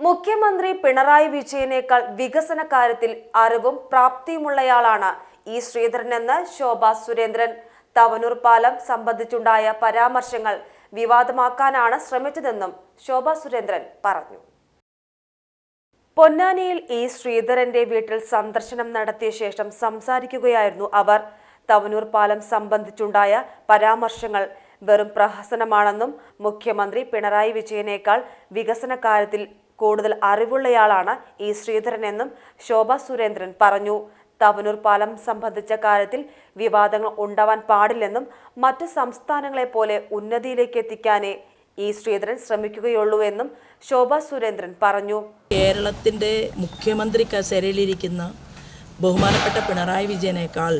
മുഖ്യമന്ത്രി പിണറായി വിജയനേക്കാൾ വികസന കാര്യത്തിൽ അറിവും പ്രാപ്തിയുമുള്ളയാളാണ് ഇ ശ്രീധരനെന്ന് ശോഭ സുരേന്ദ്രൻ. തവനൂർ പാലം സംബന്ധിച്ചുണ്ടായ പരാമർശങ്ങൾ വിവാദമാക്കാനാണ് ശ്രമിച്ചതെന്നും ശോഭ സുരേന്ദ്രൻ പറഞ്ഞു. പൊന്നാനിയിൽ ഇ ശ്രീധരന്റെ വീട്ടിൽ സന്ദർശനം നടത്തിയ ശേഷം സംസാരിക്കുകയായിരുന്നു അവർ. തവനൂർ പാലം സംബന്ധിച്ചുണ്ടായ പരാമർശങ്ങൾ വെറും പ്രഹസനമാണെന്നും മുഖ്യമന്ത്രി പിണറായി വിജയനേക്കാൾ വികസന കാര്യത്തിൽ കൂടുതൽ അറിവുള്ളയാളാണ് ഇ ശ്രീധരനെന്നും ശോഭ സുരേന്ദ്രൻ പറഞ്ഞു. തവനൂർ പാലം സംബന്ധിച്ച കാര്യത്തിൽ വിവാദങ്ങൾ ഉണ്ടാവാൻ പാടില്ലെന്നും മറ്റ് സംസ്ഥാനങ്ങളെ പോലെ ഉന്നതിയിലേക്ക് എത്തിക്കാനേ ഈ ശ്രീധരൻ ശ്രമിക്കുകയുള്ളൂ എന്നും ശോഭ സുരേന്ദ്രൻ പറഞ്ഞു. കേരളത്തിന്റെ മുഖ്യമന്ത്രി കസേരയിലിരിക്കുന്ന ബഹുമാനപ്പെട്ട പിണറായി വിജയനേക്കാൾ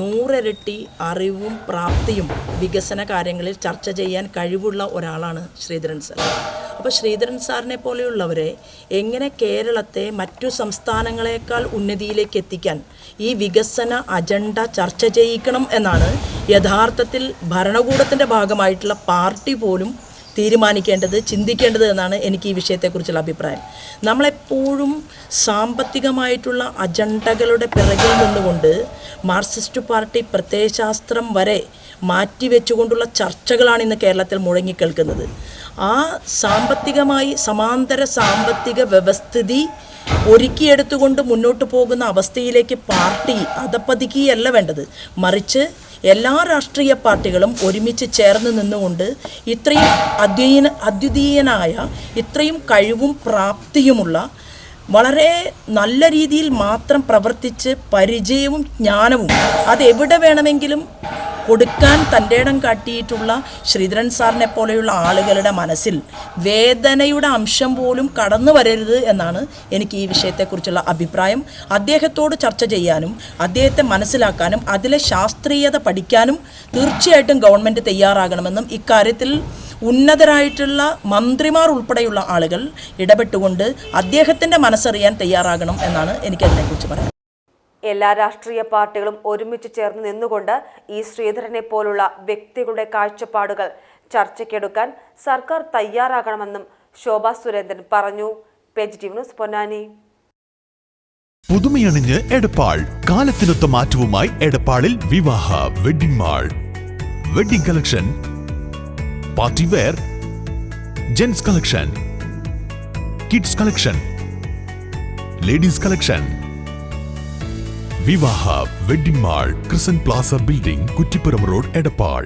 നൂറിരട്ടി അറിവും പ്രാപ്തിയും വികസന കാര്യങ്ങളിൽ ചർച്ച ചെയ്യാൻ കഴിവുള്ള ഒരാളാണ് ശ്രീധരൻ സാർ. അപ്പോൾ ശ്രീധരൻ സാറിനെ പോലെയുള്ളവരെ എങ്ങനെ കേരളത്തെ മറ്റു സംസ്ഥാനങ്ങളെക്കാൾ ഉന്നതിയിലേക്ക് എത്തിക്കാൻ ഈ വികസന അജണ്ട ചർച്ച ചെയ്യിക്കണം എന്നാണ് യഥാർത്ഥത്തിൽ ഭരണകൂടത്തിന്റെ ഭാഗമായിട്ടുള്ള പാർട്ടി പോലും തീരുമാനിക്കേണ്ടത് ചിന്തിക്കേണ്ടത് എന്നാണ് എനിക്ക് ഈ വിഷയത്തെക്കുറിച്ചുള്ള അഭിപ്രായം. നമ്മളെപ്പോഴും സാമ്പത്തികമായിട്ടുള്ള അജണ്ടകളുടെ പിറകിൽ നിന്നുകൊണ്ട് മാർക്സിസ്റ്റ് പാർട്ടി പ്രത്യയശാസ്ത്രം വരെ മാറ്റിവെച്ചുകൊണ്ടുള്ള ചർച്ചകളാണ് ഇന്ന് കേരളത്തിൽ മുഴങ്ങിക്കേൾക്കുന്നത്. ആ സാമ്പത്തികമായി സമാന്തര സാമ്പത്തിക വ്യവസ്ഥിതി ഒരുക്കിയെടുത്തുകൊണ്ട് മുന്നോട്ട് പോകുന്ന അവസ്ഥയിലേക്ക് പാർട്ടി അതപ്പതിക്കുകയല്ല വേണ്ടത്. മറിച്ച് എല്ലാ രാഷ്ട്രീയ പാർട്ടികളും ഒരുമിച്ച് ചേർന്ന് നിന്നുകൊണ്ട് ഇത്രയും അദ്വീന അദ്വിതീയനായ ഇത്രയും കഴിവും പ്രാപ്തിയുമുള്ള വളരെ നല്ല രീതിയിൽ മാത്രം പ്രവർത്തിച്ച് പരിചയവും ജ്ഞാനവും അതെവിടെ വേണമെങ്കിലും കൊടുക്കാൻ തന്റെ ഇടം കാട്ടിയിട്ടുള്ള ശ്രീധരൻ സാറിനെ പോലെയുള്ള ആളുകളുടെ മനസ്സിൽ വേദനയുടെ അംശം പോലും കടന്നു വരരുത് എന്നാണ് എനിക്ക് ഈ വിഷയത്തെക്കുറിച്ചുള്ള അഭിപ്രായം. അദ്ദേഹത്തോട് ചർച്ച ചെയ്യാനും അദ്ദേഹത്തെ മനസ്സിലാക്കാനും അതിലെ ശാസ്ത്രീയത പഠിക്കാനും തീർച്ചയായിട്ടും ഗവൺമെന്റ് തയ്യാറാകണമെന്നും ഇക്കാര്യത്തിൽ ഉന്നതരായിട്ടുള്ള മന്ത്രിമാർ ഉൾപ്പെടെയുള്ള ആളുകൾ ഇടപെട്ടുകൊണ്ട് അദ്ദേഹത്തിന്റെ മനസ്സറിയാൻ തയ്യാറാകണം എന്നാണ് എനിക്ക് അതിനെക്കുറിച്ച് പറയാൻ എല്ലാ രാഷ്ട്രീയ പാർട്ടികളും ഒരുമിച്ച് ചേർന്ന് നിന്നുകൊണ്ട് ഈ ശ്രീധരനെ പോലുള്ള വ്യക്തികളുടെ കാഴ്ചപ്പാടുകൾ ചർച്ചയ്ക്കെടുക്കാൻ സർക്കാർ തയ്യാറാകണമെന്നും ശോഭ സുരേന്ദ്രൻ പറഞ്ഞു. ന്യൂസ് പൊന്നാനി. പുതുമയണിഞ്ഞ് എടപ്പാൾ കാലത്തിനൊത്ത മാറ്റവുമായി എടപ്പാളിൽ Vivaha wedding mall. Wedding collection party wear gents collection kids collection ladies collection Vivaha wedding mall ക്രിസൻ plaza building Kuttippuram road Edappal.